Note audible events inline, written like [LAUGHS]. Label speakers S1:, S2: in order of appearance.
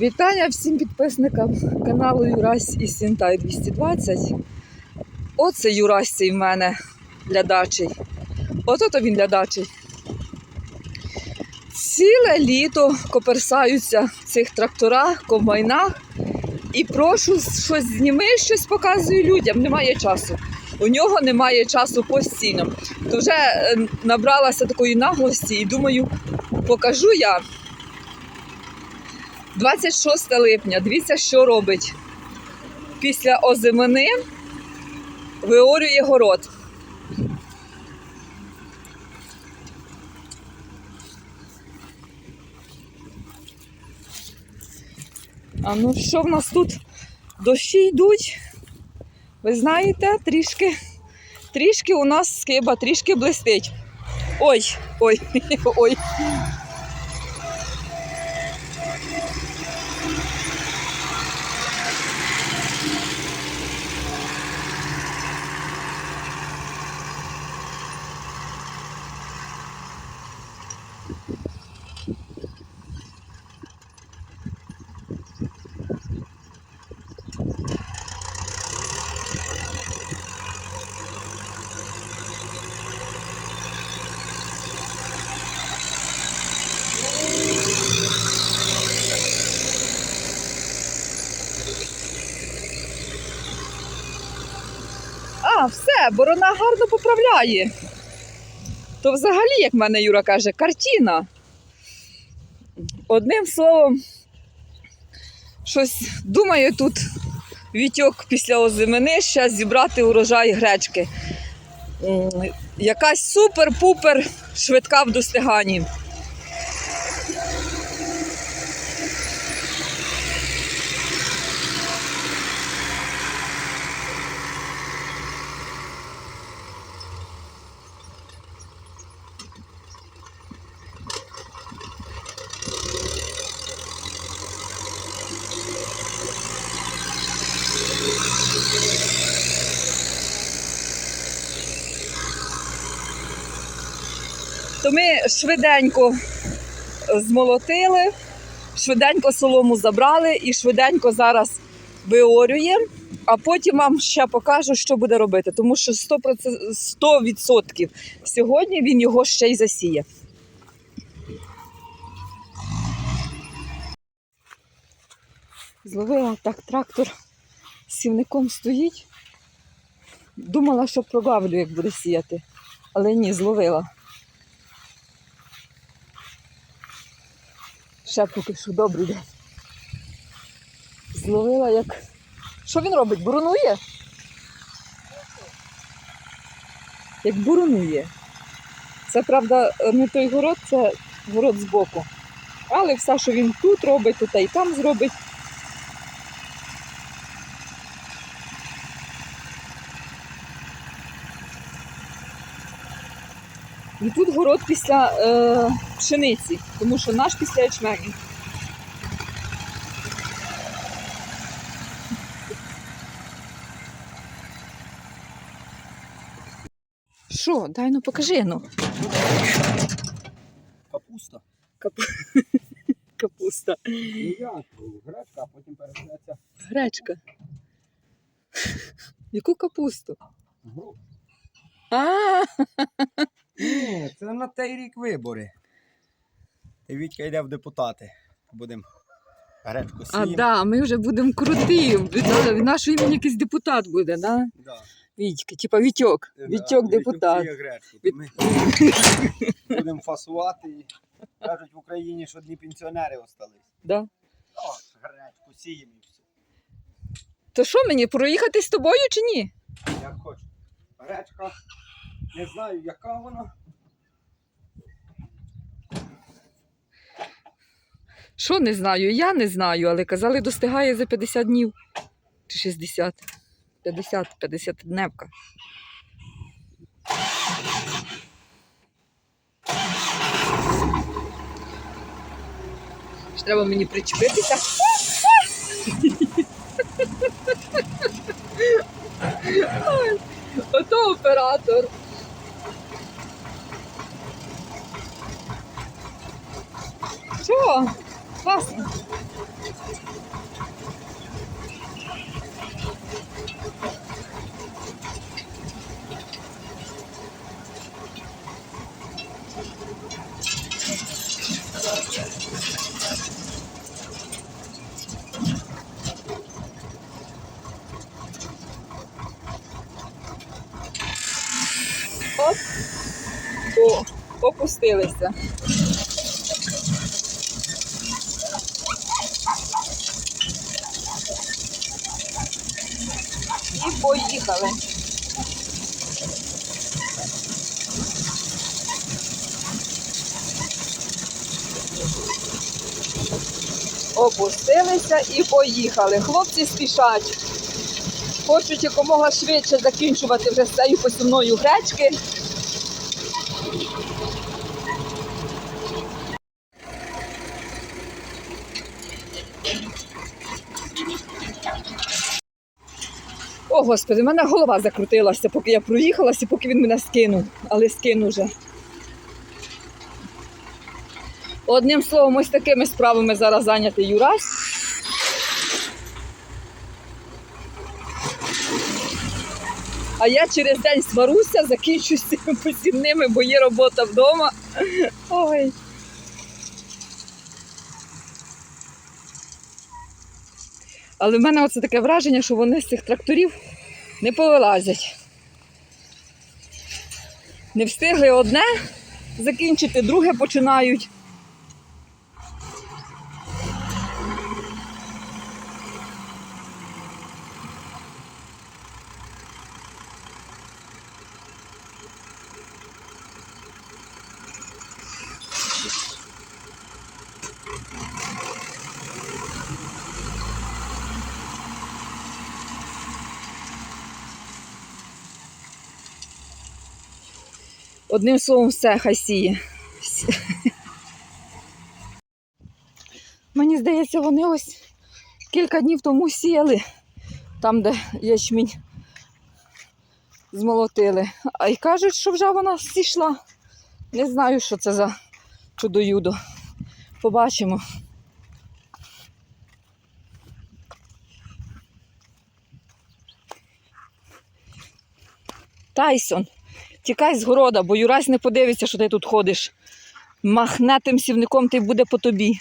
S1: Вітання всім підписникам каналу Юрась і Сінтай 220. Оце Юрась цей в мене лядачий. Ото то він лядачий. Ціле літо коперсаються в цих тракторах, комбайнах. І прошу щось зніми, щось показую людям. Немає часу. У нього немає часу постійно. То вже е, набралася такої наглості і думаю, покажу я. 26 липня. Дивіться, що робить. Після озимини виорює город. А ну що в нас тут? Дощі йдуть. Ви знаєте, трішки, трішки у нас скиба, трішки блистить. Ой, ой, [LAUGHS] ой. Борона гарно поправляє. То взагалі, як мене Юра каже, картина. Одним словом, щось думаю тут Вітьок після озимини ще зібрати урожай гречки. Якась супер-пупер швидка в достиганні. То ми швиденько змолотили, швиденько солому забрали і швиденько зараз виорюємо, а потім вам ще покажу, що буде робити, тому що 100%, 100% сьогодні він його ще й засіє. Зловила так трактор сівником стоїть. Думала, що прогавлю, як буде сіяти, але ні, зловила. Ще поки що добрий день. Зловила як. Що він робить? Бурунує? Як бурунує. Це правда не той город, це город збоку. Але все, що він тут робить, то та й там зробить. І тут город після е, пшениці, тому що наш після ячменю. Що, дай ну покажи ну.
S2: Капуста. [LAUGHS]
S1: Капуста.
S2: Ну як? Гречка, а потім передається
S1: Гречка. [LAUGHS] Яку капусту?
S2: гру.
S1: А, [LAUGHS]
S2: Ні, це на той рік вибори. І Вітька йде в депутати. Будемо гречку
S1: а
S2: сіємо.
S1: да, ми вже будемо круті. Від, від нашого імені якийсь депутат буде, да?
S2: Да.
S1: Вітька, типа Вітьок.
S2: Да,
S1: Вітьок депутат.
S2: сіє гречку.
S1: Від-
S2: Ми будемо фасувати. І кажуть в Україні, що одні пенсіонери остались.
S1: Да.
S2: О, гречку сіємо і все.
S1: То що мені проїхати з тобою чи ні?
S2: Як хочеш. Гречка. Не знаю, яка вона.
S1: Що не знаю? Я не знаю, але казали, достигає за 50 днів. Чи 60. 50, 50 дневка. Треба мені причепитися. Ото оператор. Нічого, класно. Оп. О, опустилися. Поїхали. Опустилися і поїхали. Хлопці спішать. Хочуть якомога швидше закінчувати вже з цією посівною гречки. О, господи, в мене голова закрутилася, поки я проїхалася, поки він мене скинув, але скинув вже. Одним словом, ось такими справами зараз зайнятий Юрась. А я через день сваруся, закінчу з [LAUGHS] цими посівними, бо є робота вдома. Ой. Але в мене оце таке враження, що вони з цих тракторів не повилазять. Не встигли одне закінчити, друге починають. Одним словом, все, хай сіє. Мені здається, вони ось кілька днів тому сіяли, там, де ячмінь змолотили. А й кажуть, що вже вона зійшла. Не знаю, що це за чудо-юдо. Побачимо. Тайсон. Тікай з города, бо Юрась не подивиться, що ти тут ходиш. Махне тим сівником, ти буде по тобі.